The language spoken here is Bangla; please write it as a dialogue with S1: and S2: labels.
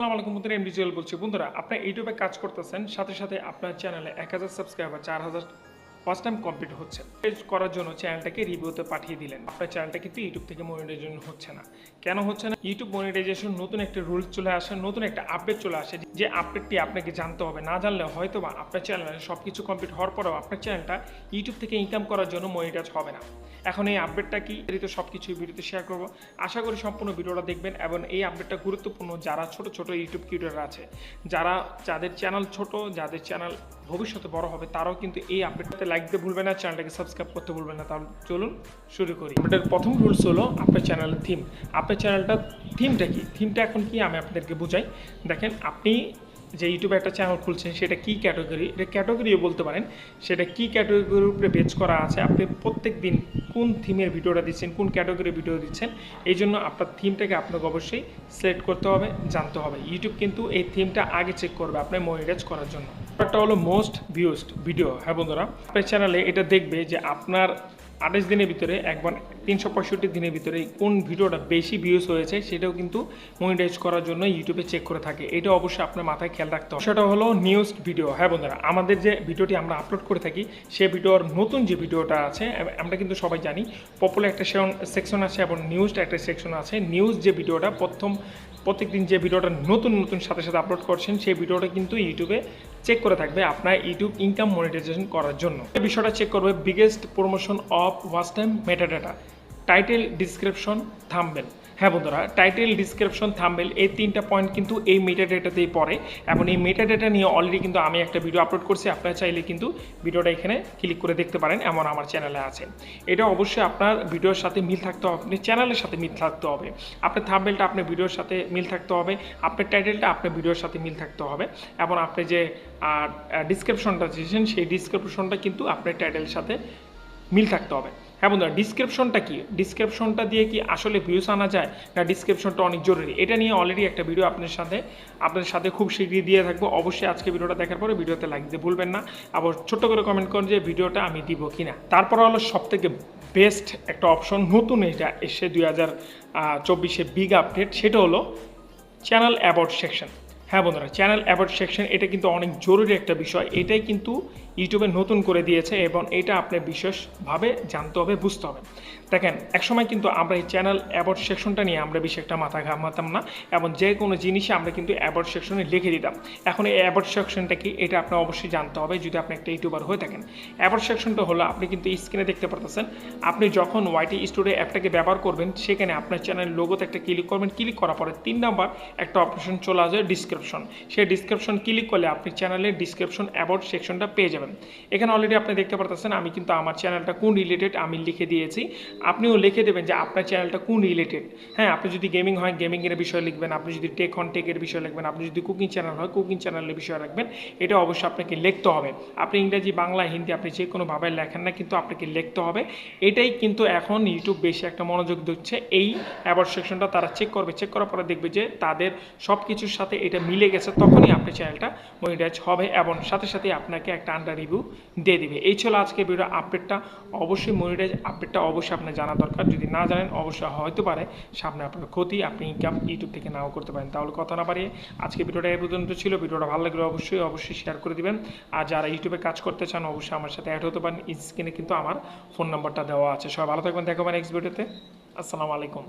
S1: আসসালামু আলাইকুম বন্ধুরা, এমডি জুয়েল বলছি। বন্ধুরা ইউটিউবে কাজ করতেছেন, সাথে সাথে আপনার চ্যানেলে এক হাজার সাবস্ক্রাইবার, চার হাজার ফার্স্ট টাইম কমপ্লিট হচ্ছে। করার জন্য চ্যানেলটাকে রিভিউতে পাঠিয়ে দিলেন। আপনার চ্যানেলটা কিন্তু ইউটিউব থেকে মনিটাইজেশন হচ্ছে না। কেন হচ্ছে না? ইউটিউব মনিটাইজেশন নতুন একটা রুল চলে আসে, নতুন একটা আপডেট চলে আসে, যে আপডেটটি আপনাকে জানতে হবে। না জানলে হয়তো বা আপনার চ্যানেলে সব কিছু কমপ্লিট হওয়ার পরেও আপনার চ্যানেলটা ইউটিউব থেকে ইনকাম করার জন্য মনিটাইজ হবে না। এখন এই আপডেটটা কি? তো সব কিছু ভিডিওতে শেয়ার করব। আশা করি সম্পূর্ণ ভিডিওটা দেখবেন এবং এই আপডেটটা গুরুত্বপূর্ণ যারা ছোট ছোট ইউটিউব ক্রিয়েটার আছে, যারা, যাদের চ্যানেল ছোট, যাদের চ্যানেল ভবিষ্যতে বড় হবে, তারাও কিন্তু এই আপডেটটাতে লাইক দিতে ভুলবেন না চ্যানেলটাকে সাবস্ক্রাইব করতে ভুলবেন না। তাহলে চলুন শুরু করি। আপডেটের প্রথম রুলস হলো আপনার চ্যানেলের থিম আপনার চ্যানেলটা থিমটা কি? থিমটা এখন কি? আমি আপনাদেরকে বুঝাই। দেখেন, আপনি যে ইউটিউবে একটা চ্যানেল খুলছেন, সেটা কি ক্যাটাগরি এটা ক্যাটাগরিও বলতে পারেন। সেটা কি ক্যাটাগরির উপরে বেচ করা আছে? আপনি প্রত্যেক দিন কোন থিমের ভিডিওটা দিচ্ছেন, কোন ক্যাটাগরির ভিডিও দিচ্ছেন, এই জন্য আপনার থিমটাকে আপনাকে অবশ্যই সিলেক্ট করতে হবে, জানতে হবে। ইউটিউব কিন্তু এই থিমটা আগে চেক করবে আপনার মনিটাইজ করার জন্য। একটা হলো মোস্ট ভিউসড ভিডিও হ্যাঁ বন্ধুরা? আপনার চ্যানেলে এটা দেখবে যে আপনার আঠাশ দিনের ভিতরে, একবার তিনশো পঁয়ষট্টি দিনের ভিতরে কোন ভিডিওটা বেশি ভিউজ হয়েছে সেটাও কিন্তু মনিটাইজ করার জন্য ইউটিউবে চেক করে থাকে। এটা অবশ্যই আপনার মাথায় খেয়াল রাখতে হবে। সেটা হলো নিউজ ভিডিও হ্যাঁ বন্ধুরা? আমাদের যে ভিডিওটি আমরা আপলোড করে থাকি, সে ভিডিওর নতুন যে ভিডিওটা আছে আমরা কিন্তু সবাই জানি পপুলার একটা সেকশন আছে এবং নিউজটা একটা সেকশন আছে। নিউজ যে ভিডিওটা প্রথম, প্রত্যেকদিন যে ভিডিওটা নতুন নতুন সাথে সাথে আপলোড করছেন, সেই ভিডিওটা কিন্তু ইউটিউবে চেক করে থাকবে আপনার ইউটিউব ইনকাম মনিটাইজেশন করার জন্য। এই বিষয়টা চেক করবে biggest promotion of watch time metadata title description thumbnail হ্যাঁ বন্ধুরা টাইটেল ডিসক্রিপশন থাম্বেল এই তিনটা পয়েন্ট কিন্তু এই মেটা ডেটাতেই পড়ে। এবং এই মেটা ডেটা নিয়ে অলরেডি কিন্তু আমি একটা ভিডিও আপলোড করছি, আপনারা চাইলে কিন্তু ভিডিওটা এখানে ক্লিক করে দেখতে পারেন, এমন আমার চ্যানেলে আছে। এটা অবশ্যই আপনার ভিডিওর সাথে মিল থাকতে হবে আপনি চ্যানেলের সাথে মিল থাকতে হবে। আপনার থাম্বেলটা আপনার ভিডিওর সাথে মিল থাকতে হবে, আপনার টাইটেলটা আপনার ভিডিওর সাথে মিল থাকতে হবে। এবং আপনি যে ডিসক্রিপশনটা দিয়েছেন, সেই ডিসক্রিপশনটা কিন্তু আপনার টাইটেলের সাথে মিল থাকতে হবে। হ্যাঁ বন্ধুরা ডিসক্রিপশনটা কি? ডিসক্রিপশনটা দিয়ে কি আসলে ভিউস আনা যায়, না ডিসক্রিপশনটা অনেক জরুরি? এটা নিয়ে অলরেডি একটা ভিডিও আপনার সাথে, আপনাদের সাথে খুব শীঘ্রই দিয়ে থাকব। অবশ্যই আজকে ভিডিওটা দেখার পরে ভিডিওতে লাইক দিতে ভুলবেন না। আবার ছোট্ট করে কমেন্ট করুন যে ভিডিওটা আমি দিব কি না তারপর হলো সব থেকে বেস্ট একটা অপশন নতুন এটা এসে দুই হাজার চব্বিশে বিগ আপডেট সেটা হলো চ্যানেল অ্যাবাউট সেকশন হ্যাঁ বন্ধুরা চ্যানেল অ্যাবাউট সেকশন এটা কিন্তু অনেক জরুরি একটা বিষয়। এটাই কিন্তু ইউটিউবে নতুন করে দিয়েছে এবং এটা আপনার বিশেষভাবে জানতে হবে, বুঝতে হবে। দেখেন, একসময় কিন্তু আমরা এই চ্যানেল অ্যাবাউট সেকশনটা নিয়ে আমরা বেশি একটা মাথা ঘামাতাম না এবং যে কোনো জিনিসে আমরা কিন্তু অ্যাবাউট সেকশনে লিখে দিতাম। এখন এই অ্যাবাউট সেকশনটা কি, এটা আপনার অবশ্যই জানতে হবে যদি আপনি একটা ইউটিউবার হয়ে থাকেন। অ্যাবাউট সেকশনটা হলো, আপনি কিন্তু স্ক্রিনে দেখতে পারতেছেন, আপনি যখন ওয়াইটি স্টুডিও অ্যাপটাকে ব্যবহার করবেন, সেখানে আপনার চ্যানেল লোগোতে একটা ক্লিক করবেন। ক্লিক করার পরে তিন নাম্বার একটা অপশন চলে আসবে ডিসক্রিপশন সেই ডিসক্রিপশন ক্লিক করলে আপনি চ্যানেলের ডিসক্রিপশন অ্যাবাউট সেকশনটা পেয়ে যাবেন। এখানে অলরেডি আপনি দেখতে পারতেছেন, আমি কিন্তু আমার চ্যানেলটা কোন রিলেটেড আমি লিখে দিয়েছি। আপনিও লিখে দেবেন যে আপনার চ্যানেলটা কোন রিলেটেড হ্যাঁ আপনি যদি গেমিং হয় গেমিংয়ের বিষয়ে লিখবেন, আপনি যদি টেক হন টেকের বিষয়ে লিখবেন, আপনি যদি কুকিং চ্যানেল হয় কুকিং চ্যানেলের বিষয়ে রাখবেন, এটা অবশ্যই আপনাকে লিখতে হবে। আপনি ইংরেজি, বাংলা, হিন্দি আপনি যে কোনোভাবে লেখেন না কিন্তু আপনাকে লিখতে হবে। এটাই কিন্তু এখন ইউটিউব বেশি একটা মনোযোগ দিচ্ছে। এই অ্যাবার্ড সেকশনটা তারা চেক করবে। চেক করার পরে দেখবে যে তাদের সব কিছুর সাথে এটা মিলে গেছে, তখনই আপনার চ্যানেলটা মনিটাইজ হবে এবং সাথে সাথে আপনাকে একটা আন্ডার রিভিউ দিয়ে দিবে। এই ছিল আজকে ভিডিও আপডেটটা অবশ্যই মনিটাইজ আপডেটটা অবশ্যই আপনার জানা দরকার। যদি না জানেন, অবশ্যই হয়তো পারে সামনে আপনার ক্ষতি, আপনি ইনকাম ইউটিউব থেকে নাও করতে পারেন। তাহলে কথা না বাড়িয়ে আজকে ভিডিওটা এই পর্যন্ত ছিল। ভিডিওটা ভালো লাগলে অবশ্যই অবশ্যই শেয়ার করে দিবেন। আর যারা ইউটিউবে কাজ করতে চান, অবশ্যই আমার সাথে অ্যাড হতে পারেন। স্ক্রিনে কিন্তু আমার ফোন নাম্বারটা দেওয়া আছে। সবাই ভালো থাকবেন। দেখাবেন নেক্সট ভিডিওতে আসসালামু আলাইকুম।